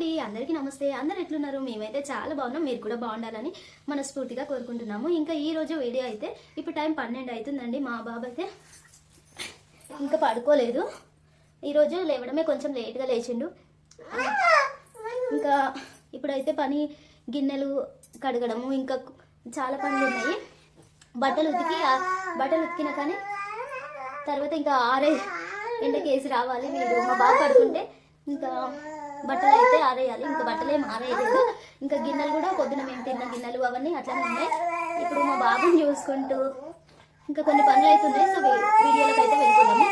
అండి అందరికీ నమస్తే. అందరు ఎట్లున్నారు? మేమైతే చాలా బాగున్నాం. మీరు కూడా బాగుండాలని మనస్ఫూర్తిగా కోరుకుంటున్నాము. ఇంకా ఈ రోజు వీడియో అయితే ఇప్పుడు టైం పన్నెండు అవుతుందండి. మా బాబు అయితే ఇంకా పడుకోలేదు. ఈరోజు లేవడమే కొంచెం లేట్గా లేచిండు. ఇంకా ఇప్పుడైతే పని గిన్నెలు కడగడము ఇంకా చాలా పనులు ఉన్నాయి. బట్టలు ఉతికి బట్టలు ఉతికినా కానీ తర్వాత ఇంకా ఆరే ఎండకేసి రావాలి. మీరు మా బాబు పడుకుంటే ఇంకా బట్టలు అయితే ఆరేయాలి. ఇంకా బట్టలు ఏం ఆరేయలేదు ఇంకా గిన్నెలు కూడా పొద్దున మేము తిన్న గిన్నెలు అవన్నీ అట్లనే ఉన్నాయి. ఇప్పుడు మా బాబుని చూసుకుంటూ ఇంకా కొన్ని పనులు అయితే సో వీడియోలకు అయితే వెళ్ళిపోదాము.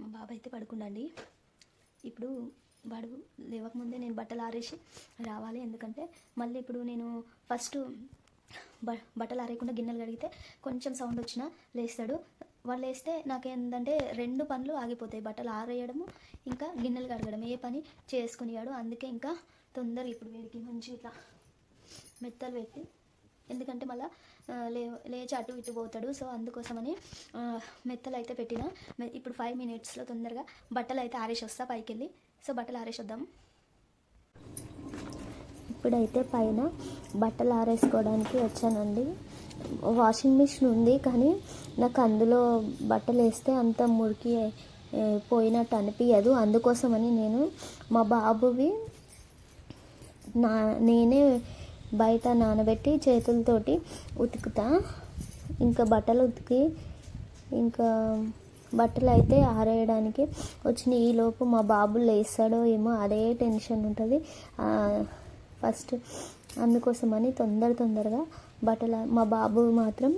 మా బాబు అయితే పడుకుండండి. ఇప్పుడు వాడు లేవకముందే నేను బట్టలు ఆరేసి రావాలి. ఎందుకంటే మళ్ళీ ఇప్పుడు నేను ఫస్ట్ బ బట్టలు ఆరేయకుండా గిన్నెలు కడిగితే కొంచెం సౌండ్ వచ్చినా లేస్తాడు. వాళ్ళు వేస్తే నాకేంటంటే రెండు పనులు ఆగిపోతాయి. బట్టలు ఆరేయడము ఇంకా గిన్నెలు కడగడం ఏ పని చేసుకునియాడు. అందుకే ఇంకా తొందరగా ఇప్పుడు వీడికి మంచి ఇట్లా మెత్తలు పెట్టి ఎందుకంటే మళ్ళీ లే లేచి అటు ఇటు పోతాడు. సో అందుకోసమని మెత్తలు అయితే పెట్టిన. ఇప్పుడు ఫైవ్ మినిట్స్లో తొందరగా బట్టలు అయితే ఆరేసి వస్తా పైకి వెళ్ళి సో బట్టలు ఆరేసి వద్దాం ఇప్పుడైతే పైన బట్టలు ఆరేసుకోవడానికి వచ్చానండి. వాషింగ్ మిషన్ ఉంది కానీ నాకు అందులో బట్టలు వేస్తే అంత మురికి పోయినట్టు అనిపించదు అందుకోసమని నేను మా బాబువి నా నేనే బయట నానబెట్టి చేతులతోటి ఉతుకుతా. ఇంకా బట్టలు ఉతికి ఇంకా బట్టలు అయితే ఆరేయడానికి వచ్చిన ఈలోపు మా బాబు లేస్తాడో ఏమో అదే టెన్షన్ ఉంటుంది. ఫస్ట్ అందుకోసమని తొందర తొందరగా బట్టలు మా బాబు మాత్రం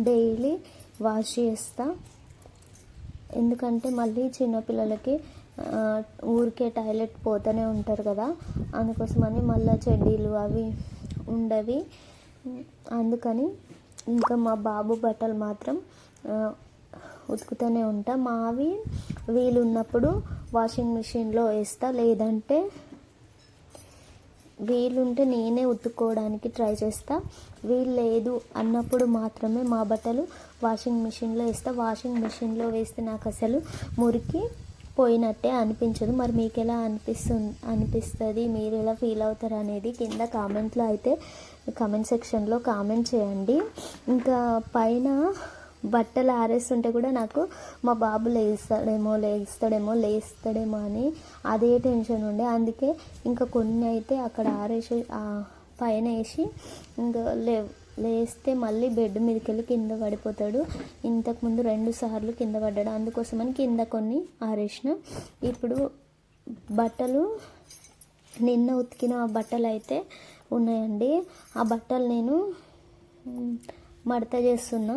డైలీ వాష్ చేస్తా. ఎందుకంటే మళ్ళీ చిన్నపిల్లలకి ఊరికే టాయిలెట్ పోతూనే ఉంటారు కదా. అందుకోసమని మళ్ళీ చెడ్డీలు అవి ఉండవి. అందుకని ఇంకా మా బాబు బట్టలు మాత్రం ఉతుకుతూనే ఉంటా. మావి వీలున్నప్పుడు వాషింగ్ మిషన్లో వేస్తా. లేదంటే వీలుంటే నేనే ఉతుక్కోవడానికి ట్రై చేస్తా. వీలు లేదు అన్నప్పుడు మాత్రమే మా బట్టలు వాషింగ్ మిషన్లో వేస్తా. వాషింగ్ మిషన్లో వేస్తే నాకు అసలు మురికి పోయినట్టే అనిపించదు. మరి మీకు ఎలా అనిపిస్తుంది అనిపిస్తుంది? మీరు ఎలా ఫీల్ అవుతారు అనేది కింద కామెంట్లో అయితే కామెంట్ సెక్షన్లో కామెంట్ చేయండి. ఇంకా పైన బట్టలు ఆరేస్తుంటే కూడా నాకు మా బాబు లేస్తాడేమో లేస్తాడేమో లేస్తాడేమో అని అదే టెన్షన్ ఉండే. అందుకే ఇంకా కొన్ని అయితే అక్కడ ఆరేసి పైన వేసి ఇంకా లే లేస్తే మళ్ళీ బెడ్ మీదకి వెళ్ళి కింద పడిపోతాడు. ఇంతకుముందు రెండు సార్లు కింద పడ్డాడు. అందుకోసమని కింద కొన్ని ఆరేసిన. ఇప్పుడు బట్టలు నిన్న ఉతికిన బట్టలు అయితే ఉన్నాయండి. ఆ బట్టలు నేను మడత చేస్తున్నా.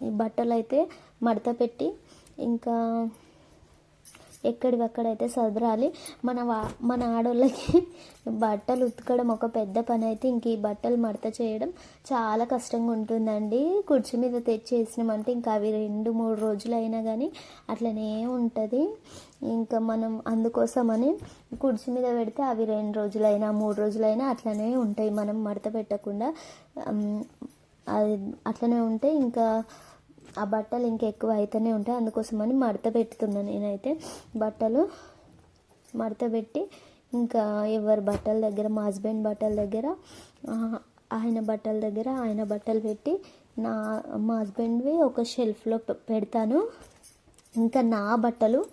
ఈ బట్టలు అయితే మడత పెట్టి ఇంకా ఎక్కడివి అక్కడైతే సదరాలి. మన వా మన ఆడోళ్ళకి బట్టలు ఉతకడం ఒక పెద్ద పని అయితే ఇంక ఈ బట్టలు మడత చేయడం చాలా కష్టంగా ఉంటుందండి. కుర్చీ మీద తెచ్చేసినామంటే ఇంకా అవి రెండు మూడు రోజులు అయినా కానీ అట్లనే ఉంటుంది. ఇంకా మనం అందుకోసమని కుర్చీ మీద పెడితే అవి రెండు రోజులైనా మూడు రోజులైనా అట్లనే ఉంటాయి. మనం మడత పెట్టకుండా అది అట్లనే ఉంటే ఇంకా ఆ బట్టలు ఇంకా ఎక్కువ అయితేనే ఉంటాయి. అందుకోసమని మడత పెడుతున్నాను నేనైతే. బట్టలు మడత పెట్టి ఇంకా ఎవరి బట్టల దగ్గర మా హస్బెండ్ బట్టల దగ్గర ఆయన బట్టల దగ్గర ఆయన బట్టలు పెట్టి నా మా హస్బెండ్వి ఒక షెల్ఫ్లో పె- పెడతాను. ఇంకా నా బట్టలు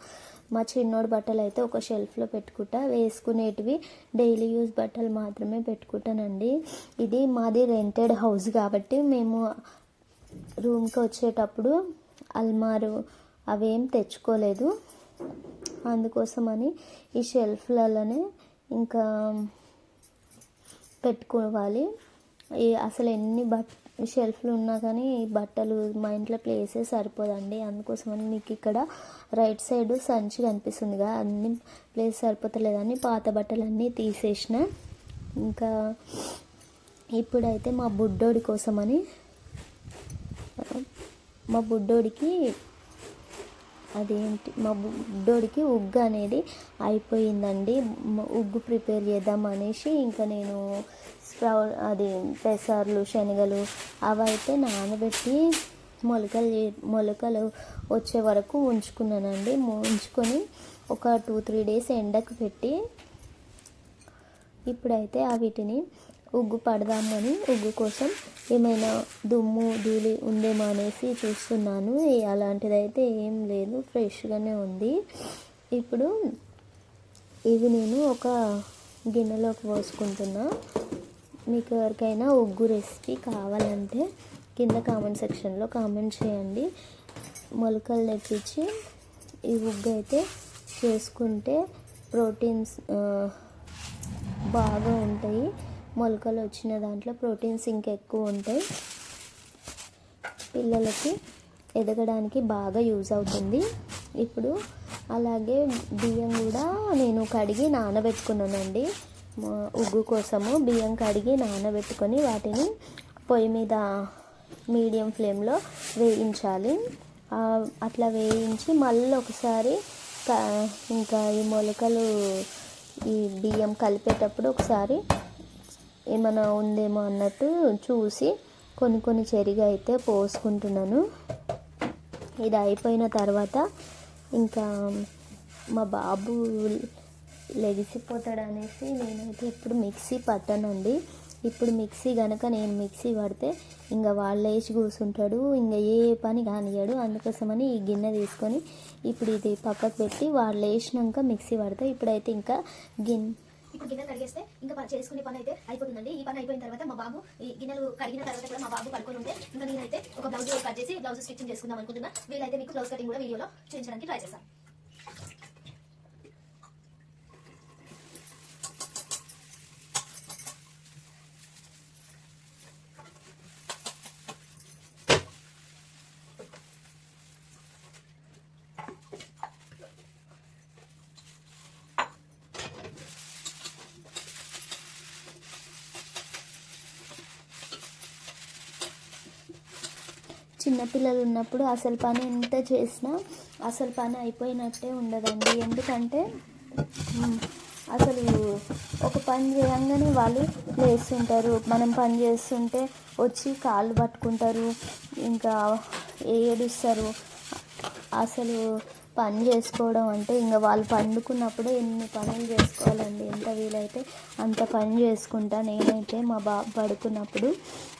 మా చిన్నోడి బట్టలు అయితే ఒక షెల్ఫ్లో పెట్టుకుంటా. వేసుకునేటివి డైలీ యూజ్ బట్టలు మాత్రమే పెట్టుకుంటానండి. ఇది మాది రెంటెడ్ హౌస్ కాబట్టి మేము రూమ్కి వచ్చేటప్పుడు అల్మారు అవేం తెచ్చుకోలేదు. అందుకోసమని ఈ షెల్ఫ్లలోనే ఇంకా పెట్టుకోవాలి. ఈ అసలు ఎన్ని బట్ షెల్ఫ్లు ఉన్నా కానీ ఈ బట్టలు మా ఇంట్లో ప్లేసే సరిపోదండి. అందుకోసమని మీకు ఇక్కడ రైట్ సైడ్ సంచి కనిపిస్తుందిగా అన్ని ప్లేస్ సరిపోతలేదని పాత బట్టలన్నీ తీసేసిన. ఇంకా ఇప్పుడైతే మా బుడ్డోడి కోసమని మా బుడ్డోడికి అదేంటి మా బుడ్డోడికి ఉగ్గు అనేది అయిపోయిందండి. ఉగ్గు ప్రిపేర్ చేద్దాం అనేసి ఇంకా నేను స్ప్రౌ అది పెసర్లు శనగలు అవైతే నానబెట్టి మొలకలు మొలకలు వచ్చే వరకు ఉంచుకున్నానండి. ఉంచుకొని ఒక టూ త్రీ డేస్ ఎండకు పెట్టి ఇప్పుడైతే ఆ వీటిని ఉగ్గు పడదామని ఉగ్గు కోసం ఏమైనా దుమ్ము ధూళి ఉందేమో అనేసి చూస్తున్నాను. అలాంటిదైతే ఏం లేదు. ఫ్రెష్గానే ఉంది. ఇప్పుడు ఇవి నేను ఒక గిన్నెలోకి పోసుకుంటున్నా. మీకు ఎవరికైనా ఉగ్గు రెసిపీ కావాలంటే కింద కామెంట్ సెక్షన్లో కామెంట్ చేయండి. మొలకలు తెప్పించి ఈ ఉగ్గు అయితే చేసుకుంటే ప్రోటీన్స్ బాగా ఉంటాయి. మొలకలు వచ్చిన దాంట్లో ప్రోటీన్స్ ఇంకా ఎక్కువ ఉంటాయి. పిల్లలకి ఎదగడానికి బాగా యూజ్ అవుతుంది. ఇప్పుడు అలాగే బియ్యం కూడా నేను కడిగి నానబెట్టుకున్నానండి. మా- ఉగ్గు కోసము బియ్యం కడిగి నానబెట్టుకొని వాటిని పొయ్యి మీద మీడియం ఫ్లేమ్లో వేయించాలి. అట్లా వేయించి మళ్ళీ ఒకసారి క- ఇంకా ఈ మొలకలు ఈ బియ్యం కలిపేటప్పుడు ఒకసారి ఏమైనా ఉందేమో అన్నట్టు చూసి కొన్ని కొన్ని చెరిగా అయితే పోసుకుంటున్నాను. ఇది అయిపోయిన తర్వాత ఇంకా మా బాబు లెగిసిపోతాడు అనేసి నేనైతే ఇప్పుడు మిక్సీ పట్టనండి. ఇప్పుడు మిక్సీ కనుక నేను మిక్సీ పడితే ఇంకా వాళ్ళు లేచి కూర్చుంటాడు ఇంకా ఏ పని కానియ్యాడు. అందుకోసమని ఈ గిన్నె తీసుకొని ఇప్పుడు ఇది పక్కకు పెట్టి వాళ్ళు లేచినాక మిక్సీ పడితే. ఇప్పుడైతే ఇంకా గిన్నె ఇప్పుడు గిన్నెలు కడిగేస్తే ఇంకా చేసుకునే పని అయితే అయిపోతుందండి. ఈ పని అయిపోయిన తర్వాత మా బాబు ఈ గిన్నెలు కడిగిన తర్వాత కూడా మా బాబు పడుకొని ఉంటే ఇంకా నేనైతే ఒక బ్లౌజ్ కట్ చేసి బ్లౌజ్ స్టిచ్చింగ్ చేసుకుందాం అనుకుంటున్నా. వీలైతే మీకు బ్లౌజ్ కటింగ్ కూడా వీడియోలో చూపించడానికి ట్రై చేస్తాను. చిన్నపిల్లలు ఉన్నప్పుడు అసలు పని ఎంత చేసినా అసలు పని అయిపోయినట్టే ఉండదండి. ఎందుకంటే అసలు ఒక పని చేయంగానే వాళ్ళు లేస్తుంటారు. మనం పని చేస్తుంటే వచ్చి కాళ్ళు పట్టుకుంటారు ఇంకా ఏడుస్తారు. అసలు పని చేసుకోవడం అంటే ఇంకా వాళ్ళు పండుకున్నప్పుడే ఎన్ని పనులు చేసుకోవాలండి? ఎంత వీలైతే అంత పని చేసుకుంటా. నేనైతే మా బాబు పడుకున్నప్పుడు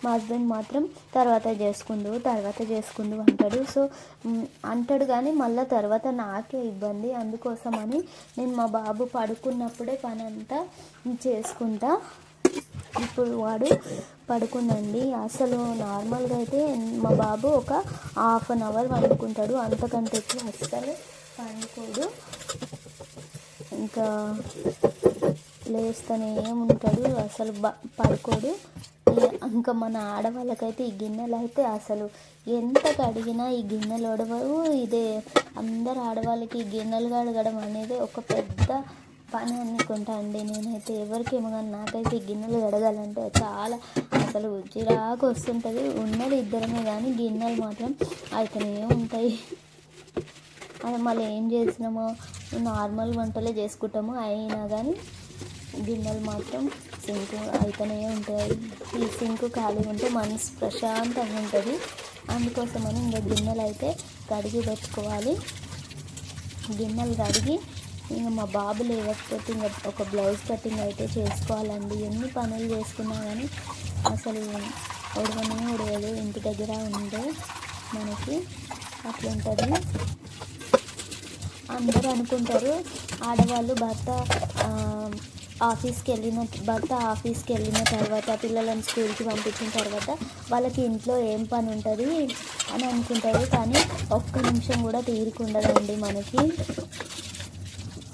మా హస్బెండ్ మాత్రం తర్వాత చేసుకుందు తర్వాత చేసుకుందు అంటాడు. సో అంటాడు కానీ మళ్ళీ తర్వాత నాకే ఇబ్బంది. అందుకోసమని నేను మా బాబు పడుకున్నప్పుడే పని అంతా చేసుకుంటా. ఇప్పుడు వాడు పడుకుందండి. అసలు నార్మల్గా అయితే మా బాబు ఒక హాఫ్ అన్ అవర్ పండుకుంటాడు. అంతకంటే ఎక్కువ అస్సలు పండుకోడు. ఇంకా లేస్తూనే ఉంటాడు. అసలు బ పడుకోడు. ఇంకా మన ఆడవాళ్ళకైతే ఈ గిన్నెలు అయితే అసలు ఎంత కడిగినా ఈ గిన్నెలు ఒడవవు ఇదే అందరు ఆడవాళ్ళకి ఈ గిన్నెలు కడగడం అనేది ఒక పెద్ద పని అనుకుంటా అండి. నేనైతే ఎవరికేమో కానీ నాకైతే గిన్నెలు కడగాలంటే చాలా అసలు చిరాకు వస్తుంటుంది. ఉన్నది ఇద్దరమే కానీ గిన్నెలు మాత్రం అయితేనే ఉంటాయి. అది మళ్ళీ ఏం చేసినామో నార్మల్ వంటలే చేసుకుంటాము. అయినా కానీ గిన్నెలు మాత్రం సింక్ అయితేనే ఉంటాయి. ఈ సింక్ ఖాళీ ఉంటే మనసు ప్రశాంతంగా ఉంటుంది. అందుకోసమని ఇంకా గిన్నెలు అయితే కడిగి పెట్టుకోవాలి. గిన్నెలు కడిగి ఇంకా మా బాబు లేకపోతే ఇంకా ఒక బ్లౌజ్ కటింగ్ అయితే చేసుకోవాలండి. ఎన్ని పనులు చేసుకున్నా కానీ అసలు ఉడవనే ఉడవదు. ఇంటి దగ్గర ఉండే మనకి అట్లుంటుంది. అందరూ అనుకుంటారు ఆడవాళ్ళు భర్త ఆఫీస్కి వెళ్ళిన భర్త ఆఫీస్కి వెళ్ళిన తర్వాత పిల్లలను స్కూల్కి పంపించిన తర్వాత వాళ్ళకి ఇంట్లో ఏం పని ఉంటుంది అని అనుకుంటారు. కానీ ఒక్క నిమిషం కూడా తీరికుండదండి మనకి.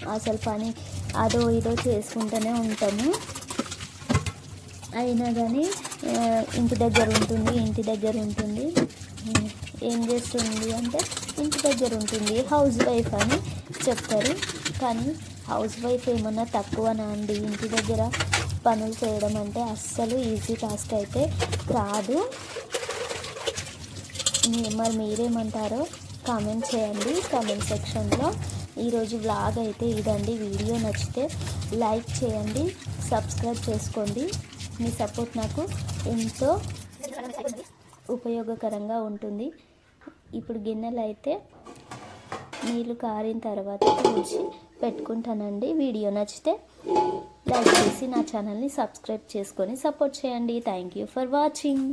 అసలు పని అదో ఇదో చేసుకుంటూనే ఉంటాము. అయినా కానీ ఇంటి దగ్గర ఉంటుంది ఇంటి దగ్గర ఉంటుంది. ఏం చేస్తుంది అంటే ఇంటి దగ్గర ఉంటుంది. హౌస్ వైఫ్ అని చెప్తారు. కానీ హౌస్ వైఫ్ ఏమన్నా తక్కువనా అండి? ఇంటి దగ్గర పనులు చేయడం అంటే అస్సలు ఈజీ టాస్క్ అయితే కాదు. మరి మీరేమంటారో కామెంట్ చేయండి. కామెంట్ సెక్షన్లో ఈరోజు వ్లాగ్ అయితే ఇదండి. వీడియో నచ్చితే లైక్ చేయండి సబ్స్క్రైబ్ చేసుకోండి. మీ సపోర్ట్ నాకు ఎంతో ఉపయోగకరంగా ఉంటుంది. ఇప్పుడు గిన్నెలు అయితే నీళ్ళు కారిన తర్వాత చూసి పెట్టుకుంటానండి. వీడియో నచ్చితే లైక్ చేసి నా ఛానల్ని సబ్స్క్రైబ్ చేసుకొని సపోర్ట్ చేయండి. Thank you for watching